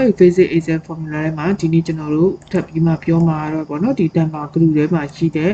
အဲ့ basic excel formula ထဲမှာဒီနေ့ကျွန်တော်တို့ထပ်ပြီးမှပြောမှာတော့ပေါ့နော်ဒီ temper group ထဲမှာရှိတဲ့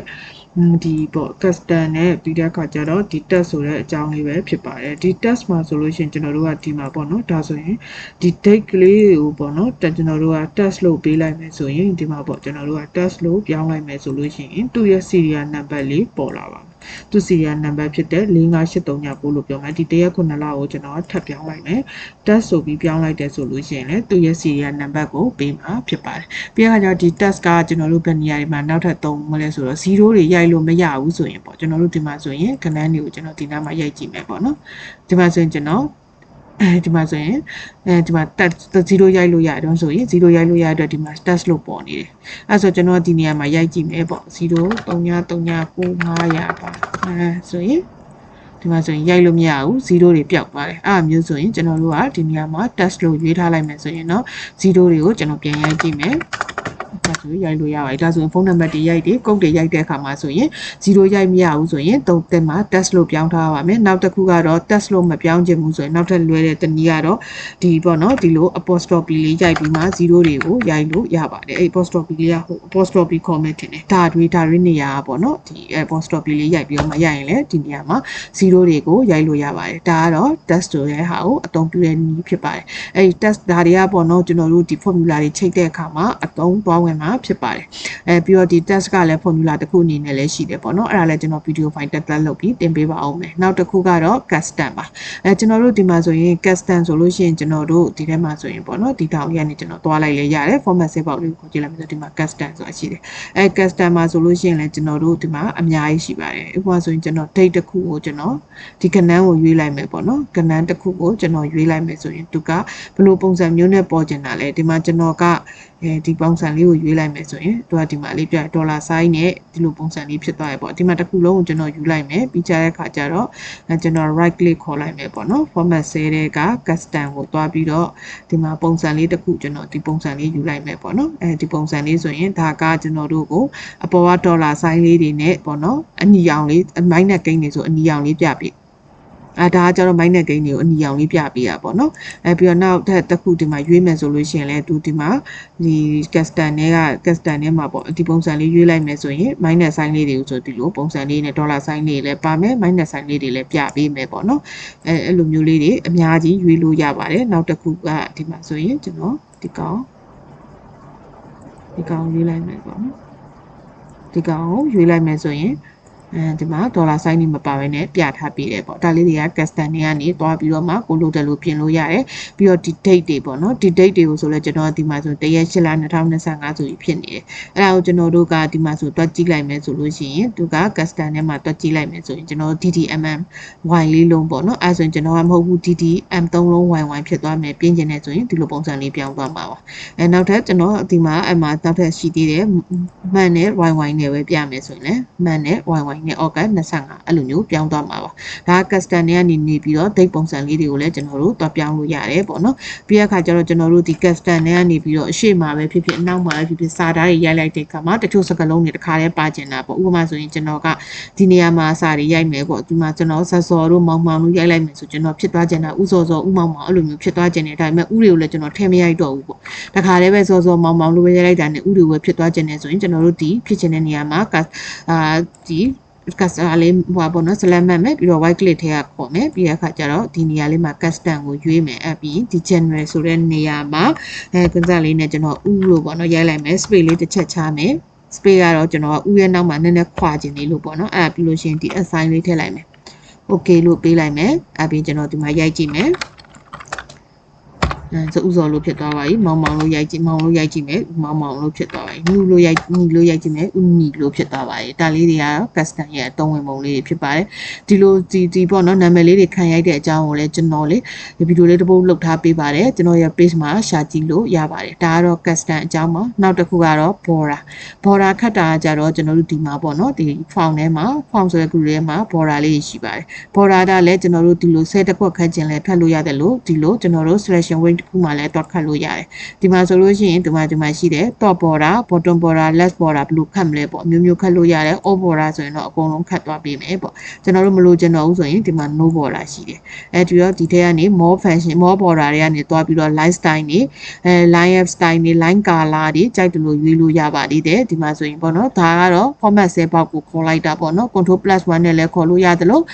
ဒီပေါ့ custom နဲ့ပြီးတဲ့အခါကျတော့ဒီ test ဆိုတဲ့အကြောင်းလေးပဲဖြစ်ပါတယ်ဒီ test မှာဆိုလို့ရှိရင်ကျွန်တော်တို့ကဒီမှာပေါ့နော်ဒါဆိုရင်ဒီ date ကလေးကိုပေါ့နော်တက်ကျွန်တော်တို့က test လုပ်ပေးလိုက်မယ်ဆိုရင်ဒီမှာပေါ့ကျွန်တော်တို့က test လုပ်ပြောင်းလိုက်မယ်ဆိုလို့ရှိရင်သူ့ရဲ့ serial number လေးပေါ်လာပါမယ် သူ serial number ဖြစ်တဲ့45839လို့ပြောမယ်ဒီတရက်ခုနှစ်လကိုကျွန်တော်ထပ်ပြောင်းလိုက်မယ် test ဆိုပြီးပြောင်းလိုက်တယ်ဆိုလို့ရှိရင်လည်းသူရဲ့ serial number ကိုပေးမှာဖြစ်ပါတယ်ပြီးတော့ဒီ test ကကျွန်တော်တို့ဘယ်နေရာတွေမှာနောက်ထပ်သုံးမလဲဆိုတော့0တွေရိုက်လို့မရဘူးဆိုရင်ပေါ့ကျွန်တော်တို့ဒီမှာဆိုရင်ကဏ္ဍတွေကိုကျွန်တော်ဒီနားမှာရိုက်ကြည့်မယ်ပေါ့နော်ဒီမှာဆိုရင်ကျွန်တော် အဲဒီမှာဆိုရင်အဲဒီမှာ test 0ရိုက်လို့ရတယ်တော့ဆိုရင်0ရိုက်လို့ရတဲ့အတွက်ဒီမှာ test လို့ပေါ်နေတယ်အဲဆိုကျွန်တော်ဒီနေရာမှာရိုက်ကြည့်မယ်ပေါ့0 3 3 9 900ပါအဲဆိုရင်ဒီမှာဆိုရင်ရိုက်လို့မရဘူး0တွေပျောက်သွားတယ်အဲမျိုးဆိုရင်ကျွန်တော်တို့ကဒီနေရာမှာ test လို့ရွေးထားလိုက်မယ်ဆိုရင်တော့0တွေကိုကျွန်တော်ပြန်ရိုက်ကြည့်မယ် ဒါဆိုရိုက်လို့ရပါတယ်ဒါဆိုရင်ဖုန်းနံပါတ်တွေရိုက်တယ်ကုတ်တွေရိုက်တဲ့အခါမှာဆိုရင်0ရိုက်မရဘူးဆိုရင်သုံးတက်မှာ test လို့ပြောင်းထားပါမယ်နောက်တစ်ခုကတော့ test လို့မပြောင်းချင်ဘူးဆိုရင်နောက်ထပ်လွဲတဲ့တနည်းကတော့ဒီပေါ့နော်ဒီလို apostrophe လေးရိုက်ပြီးမှ0တွေကိုရိုက်လို့ရပါတယ်အဲ့ apostrophe လေးကဟို apostrophe comment တင်တယ်ဒါတွေဒါတွေနေရာပေါ့နော်ဒီ apostrophe လေးရိုက်ပြီးတော့မှရိုက်ရင်လည်းဒီနေရာမှာ0တွေကိုရိုက်လို့ရပါတယ်ဒါကတော့ test ဆိုတဲ့ဟာကိုအသုံးပြုတဲ့နည်းဖြစ်ပါတယ်အဲ့ဒီ test ဒါတွေကပေါ့နော်ကျွန်တော်တို့ဒီ formula တွေချိန်တဲ့အခါမှာအသုံးသွားဝင်မှာဖြစ်ပါတယ်အဲပြီးတော့ဒီ test ကလည်း formula တစ်ခုအနေနဲ့လည်းရှိတယ်ပေါ့နော်အဲ့ဒါလည်းကျွန်တော် video file တက်တက်လုပ်ပြီးတင်ပေးပါအောင်မယ်နောက်တစ်ခုကတော့ custom ပါအဲကျွန်တော်တို့ဒီမှာဆိုရင် custom ဆိုလို့ရှိရင်ကျွန်တော်တို့ဒီထဲမှာဆိုရင်ပေါ့နော်ဒီတောင်ရက်နေကျွန်တော်သွားလိုက်လေရတယ် format save ပေါက်လေးကိုခေါ်ကြည့်လိုက်မယ်ဆိုဒီမှာ custom ဆိုတာရှိတယ်အဲ custom မှာဆိုလို့ရှိရင်လည်းကျွန်တော်တို့ဒီမှာအများကြီးရှိပါတယ်ဥပမာဆိုရင်ကျွန်တော် date တစ်ခုကိုကျွန်တော်ဒီကဏ္ဍကိုရွေးလိုက်မယ်ပေါ့နော်ကဏ္ဍတစ်ခုကိုကျွန်တော်ရွေးလိုက်မယ်ဆိုရင်သူကဘယ်လိုပုံစံမျိုးနဲ့ပေါ်ကျင်တာလဲဒီမှာကျွန်တော်ကအဲဒီပုံစံလေးကိုရွေးလိုက်မယ်ဆိုရင်သူကဒီမှာလေးပြဒေါ်လာဆိုင်းနဲ့ဒီလိုပုံစံလေးဖြစ်သွားရပေါ့ဒီမှာတစ်ခုလုံးကိုကျွန်တော်ယူလိုက်မယ်ပြီးကြတဲ့ခါကျတော့ကျွန်တော် right click ခေါ်လိုက်မယ်ပေါ့နော် format cell တဲ့က custom ကိုတွားပြီးတော့ဒီမှာပုံစံလေးတစ်ခုကျွန်တော်ဒီပုံစံလေးယူလိုက်မယ်ပေါ့နော်အဲဒီပုံစံလေးဆိုရင်ဒါကကျွန်တော်တို့ကိုအပေါ်ကဒေါ်လာဆိုင်းလေးတွေနဲ့ပေါ့နော်အနီရောင်လေးမိုင်းနဲ့ကိန်းတွေဆိုအနီရောင်လေးပြပြီး အဲဒါကကျတော့ minus gain တွေကိုအနီရောင်လေးပြပေးရပါတော့အဲပြီးတော့နောက်ထပ်တစ်ခုဒီမှာရွေးမယ်ဆိုလို့ရှိရင်လည်းသူဒီမှာဒီ custom နဲ့က custom နဲ့မှာပေါ့ဒီပုံစံလေးရွေးလိုက်မယ်ဆိုရင် minus sign လေးတွေကိုဆိုဒီလိုပုံစံလေးနဲ့ dollar sign လေးလည်းပါမယ် minus sign လေးတွေလည်းပြပေးမယ်ပေါ့နော်အဲအဲ့လိုမျိုးလေးတွေအများကြီးရွေးလို့ရပါတယ်နောက်တစ်ခုကဒီမှာဆိုရင်ကျွန်တော်ဒီကောင်ဒီကောင်ရွေးလိုက်မယ်ပေါ့နော်ဒီကောင်ကိုရွေးလိုက်မယ်ဆိုရင် အဲဒီမှာဒေါ်လာဆိုင်နေမပါဘဲနဲ့ပြထားပေးတယ်ပေါ့ဒါလေးတွေက custom တွေကနေသွားပြီးတော့မှကိုလိုတယ်လို့ပြင်လို့ရတယ်ပြီးတော့ဒီ date တွေပေါ့နော်ဒီ date တွေကိုဆိုလဲကျွန်တော်ဒီမှာဆိုတရက်8လ2025ဆိုပြီးဖြစ်နေတယ်အဲ့ဒါကိုကျွန်တော်တို့ကဒီမှာဆိုတွက်ကြည့်လိုက်မယ်ဆိုလို့ရှိရင်သူက custom ထဲမှာတွက်ကြည့်လိုက်မယ်ဆိုရင်ကျွန်တော် DDMM Y လေးလုံးပေါ့နော်အဲ့ဆိုရင်ကျွန်တော်ကမဟုတ်ဘူး DDM 3လုံး YY ဖြစ်သွားမယ်ပြင်ကျင်နေဆိုရင်ဒီလိုပုံစံလေးပြောင်းသွားမှာပါအဲနောက်ထပ်ကျွန်တော်ဒီမှာအဲ့မှာနောက်ထပ်ရှိသေးတယ်မှန်နဲ့ YY နဲ့ပဲပြမယ်ဆိုရင်လည်းမှန်နဲ့ YY နဲ့ August 25အဲ့လိုမျိုးပြောင်းသွားမှာပါဒါက custom တွေကနေနေပြီးတော့ date ပုံစံလေးတွေကိုလည်းကျွန်တော်တို့တွားပြောင်းလို့ရတယ်ပေါ့နော်ပြီးတဲ့အခါကျတော့ကျွန်တော်တို့ဒီ custom တွေကနေပြီးတော့အရှိမှာပဲဖြစ်ဖြစ်အနောက်မှာပဲဖြစ်ဖြစ်စာသားတွေရိုက်လိုက်တဲ့အခါမှာတချို့စကားလုံးတွေတစ်ခါတည်းပါကျင်တာပေါ့ဥပမာဆိုရင်ကျွန်တော်ကဒီနေရာမှာစာတွေရိုက်မယ်ပေါ့ဒီမှာကျွန်တော်ဆက်စော်တို့မောင်မောင်တို့ရိုက်လိုက်မယ်ဆိုကျွန်တော်ဖြစ်သွားကျင်တာဥစော်စော်ဥမောင်မောင်အဲ့လိုမျိုးဖြစ်သွားကျင်တယ်ဒါပေမဲ့ဥတွေကိုလည်းကျွန်တော်ထည့်မရိုက်တော့ဘူးပေါ့တခါတည်းပဲစောစော်မောင်မောင်လို့ပဲရိုက်လိုက်တာနဲ့ဥတွေပဲဖြစ်သွားကျင်တယ်ဆိုရင်ကျွန်တော်တို့ဒီဖြစ်ကျင်တဲ့နေရာမှာအာဒီ ကစတာလေးဟိုပါပေါ့နော် select မှတ်မယ်ပြီးတော့ white click ထဲကခေါ်မယ်ပြီးတဲ့အခါကျတော့ဒီနေရာလေးမှာ custom ကိုရွေးမယ်အပြီးဒီ general ဆိုတဲ့နေရာမှာအဲကစားလေးနဲ့ကျွန်တော်ဥလို့ပေါ့နော်ရိုက်လိုက်မယ် space လေးတစ်ချက်ချမယ် space ကတော့ကျွန်တော်ကဥရဲ့နောက်မှာနည်းနည်းခွာခြင်းလေးလို့ပေါ့နော်အဲ့ဒါပြီးလို့ရှိရင်ဒီ assign လေးထည့်လိုက်မယ် okay လို့ပေးလိုက်မယ်အပြီးကျွန်တော်ဒီမှာရိုက်ကြည့်မယ် အဲဆိုဥစော်လို့ဖြစ်သွားပါပြီမောင်မောင်လို့ရိုက်ကြည့်မောင်လို့ရိုက်ကြည့်မယ်မောင်မောင်လို့ဖြစ်သွားပါပြီညူလို့ရိုက်ညူလို့ရိုက်ကြည့်မယ်ဥနီလို့ဖြစ်သွားပါပြီဒါလေးတွေကတော့ custom ရဲ့အသုံးဝင်ပုံလေးတွေဖြစ်ပါတယ်ဒီလိုဒီဒီပေါ့နော်နာမည်လေးတွေခံရိုက်တဲ့အကြောင်းကိုလည်းကျွန်တော်လေးဒီဗီဒီယိုလေးတစ်ပုဒ်လုပ်ထားပေးပါတယ်ကျွန်တော်ရဲ့ page မှာရှာကြည့်လို့ရပါတယ်ဒါကတော့ custom အကြောင်းပါနောက်တစ်ခုကတော့ border border ခတ်တာကြတော့ကျွန်တော်တို့ဒီမှာပေါ့နော်ဒီ font ထဲမှာ font ဆိုတဲ့ group ထဲမှာ border လေးရှိပါတယ် border ဒါလည်းကျွန်တော်တို့ဒီလိုဆဲတစ်ခွက်ခတ်ခြင်းလဲဖတ်လို့ရတယ်လို့ဒီလိုကျွန်တော်တို့ selection weight တစ်ခုမှလည်းတွက်ခတ်လို့ရတယ်ဒီမှာဆိုလို့ရှိရင်ဒီမှာဒီမှာရှိတယ် top border bottom border left border ဘယ်လိုခတ်မလဲပေါ့အမျိုးမျိုးခတ်လို့ရတယ် all border ဆိုရင်တော့အကုန်လုံးခတ်သွားပေးမယ်ပေါ့ကျွန်တော်တို့မလို့ကျွန်တော်ဦးဆိုရင်ဒီမှာ no border ရှိတယ်အဲဒီတော့ဒီထဲကနေ more function more border တွေကနေတွားပြီးတော့ line style နေအဲ line f style နေ line color တွေကြိုက်တယ်လို့ရွေးလို့ရပါသေးတယ်ဒီမှာဆိုရင်ပေါ့နော်ဒါကတော့ format 10ပေါက်ကိုခေါ်လိုက်တာပေါ့နော် control plus 1နဲ့လည်းခေါ်လို့ရတယ်လို့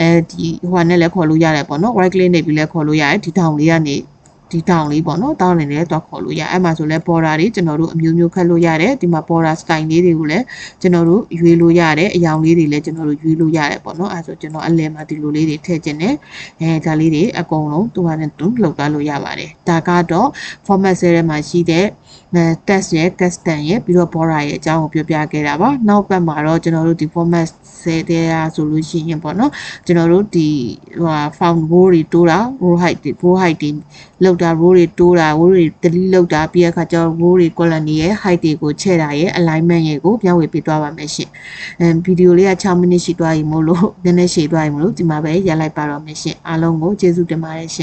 အဲဒီဟိုနဲ့လည်းခေါ်လို့ရတယ်ပေါ့နော် right click နေပြီးလည်းခေါ်လို့ရတယ်ဒီတောင်လေးကနေ ဒီတောင်လေးပေါ့နော်တောင်းနေလည်းတော့ခေါ်လို့ရအဲ့မှာဆိုလဲ border တွေကျွန်တော်တို့အမျိုးမျိုးခတ်လို့ရတယ်ဒီမှာ border style လေးတွေကိုလည်းကျွန်တော်တို့ရွေးလို့ရတယ်အယောင်လေးတွေလည်းကျွန်တော်တို့ရွေးလို့ရတယ်ပေါ့နော်အဲ့ဆိုကျွန်တော်အလယ်မှာဒီလိုလေးတွေထည့်ခြင်းနဲ့အဲဒါလေးတွေအကုန်လုံးသူကနဲ့သူလောက်သွားလို့ရပါတယ်ဒါကတော့ format ဆဲထဲမှာရှိတဲ့အဲ test ရဲ့ custom ရဲ့ပြီးတော့ border ရဲ့အကြောင်းကိုပြောပြခဲ့တာပါနောက်ပတ်မှာတော့ကျွန်တော်တို့ဒီ format ဆဲတဲ့ရာဆိုလို့ရှိရင်ပေါ့နော်ကျွန်တော်တို့ဒီဟို found row တွေတိုးတာ row height တွေ row height တွေလောက်တာ row တွေတိုးတာ row တွေ delete လောက်တာပြီးရခါကျတော့ row တွေ column တွေရဲ့ height တွေကိုချဲ့တာရဲ့ alignment ရဲ့ကိုပြောင်းဝေပေးသွားပါမယ်ရှင်အဲဗီဒီယိုလေးက6မိနစ်ရှိသွားပြီမို့လို့နည်းနည်းရှည်သွားပြီမို့လို့ဒီမှာပဲရပ်လိုက်ပါတော့မယ်ရှင်အားလုံးကိုကျေးဇူးတင်ပါတယ်ရှင်